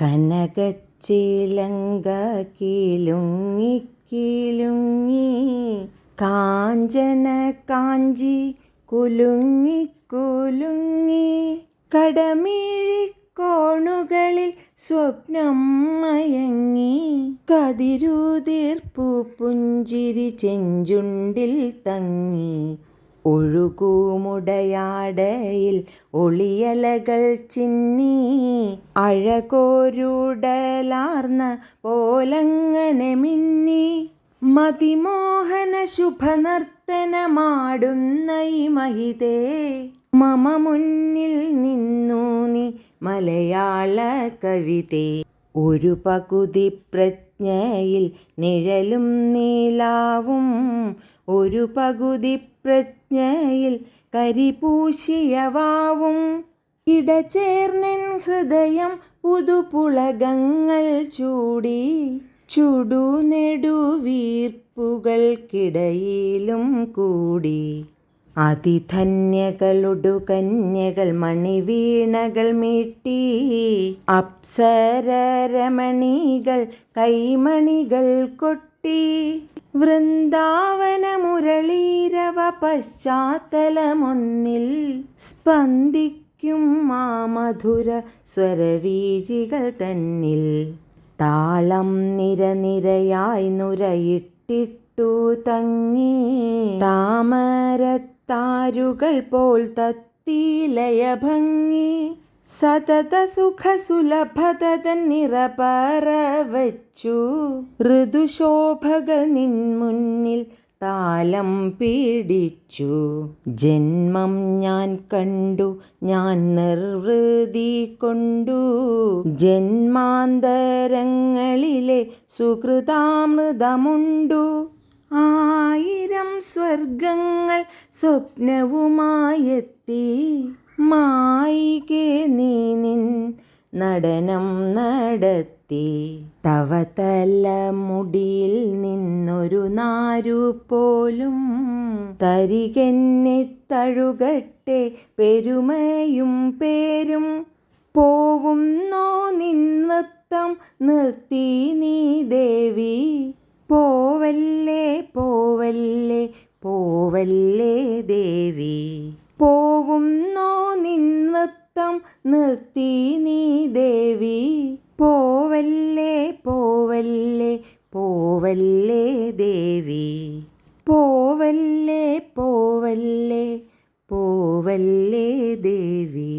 കനകച്ചിലങ്ക കിലുങ്ങി കിലുങ്ങി കാഞ്ചന കാഞ്ചി കുലുങ്ങി കുലുങ്ങി കടമിഴിക്കോണുകളിൽ സ്വപ്നം മയങ്ങി കതിരുതീർപ്പു പുഞ്ചിരി ചെഞ്ചുണ്ടിൽ തങ്ങി. ഒഴുകൂമുടയാടയിൽ ഒളിയലകൾ ചിന്നി അഴകോരുടലാർന്ന പോലങ്ങനെ മിന്നി. മതിമോഹന ശുഭനർത്തനമാടുന്ന ഈ മഹിതേ മമ മുന്നിൽ നിന്നു നീ മലയാള കവിതേ. ഒരു പകുതി പ്രജ്ഞയിൽ നിഴലും നീലാവും ഒരു പകുതി പ്രജ്ഞയിൽ കരിപൂശിയവാവും. ഇടചേർന്നൻ ഹൃദയം പുതുപുളകങ്ങൾ ചൂടി. ചുടുനെടുവീർപ്പുകൾക്കിടയിലും കൂടി. അതിധന്യകളുടു കന്യകൾ മണിവീണകൾ മീട്ടി. അപ്സരരമണികൾ കൈമണികൾ കൊട്ടി. വൃന്ദാവന മുരളീരവ പശ്ചാത്തലമൊന്നിൽ സ്പന്ദിക്കും ആ മധുര സ്വരവീജികൾ തന്നിൽ. താളം നിരനിരയായി നുരയിട്ടിട്ടു തങ്ങി. താമരത്താരുകൾ പോൽ തത്തീലയഭംഗി. സതത സുഖ സുലഭതൻ നിറപറ വച്ചു ഋതുശോഭകൾ നിൻമുന്നിൽ താലം പീഡിച്ചു ജന്മം ഞാൻ കണ്ടു ഞാൻ നിർവൃതി കൊണ്ടു. ജന്മാന്തരങ്ങളിലെ സുഹൃതാമൃതമുണ്ടു. ആയിരം സ്വർഗങ്ങൾ സ്വപ്നവുമായെത്തി. മായികെ നീ നിൻ നടനം നടത്തി. തവ മുടിയിൽ നിന്നൊരു നാരു പോലും തരികെന്നെ തഴുകട്ടെ പെരുമയും പേരും പോവുന്നോ നിൻ നൃത്തം നിർത്തി നീ ദേവി. പോവല്ലേ പോവല്ലേ പോവല്ലേ ദേവി. പോവുന്നോ നിൻ നൃത്തം നിർത്തി നീ ദേവി. പോവല്ലേ പോവല്ലേ പോവല്ലേ ദേവി. പോവല്ലേ പോവല്ലേ പോവല്ലേ ദേവി.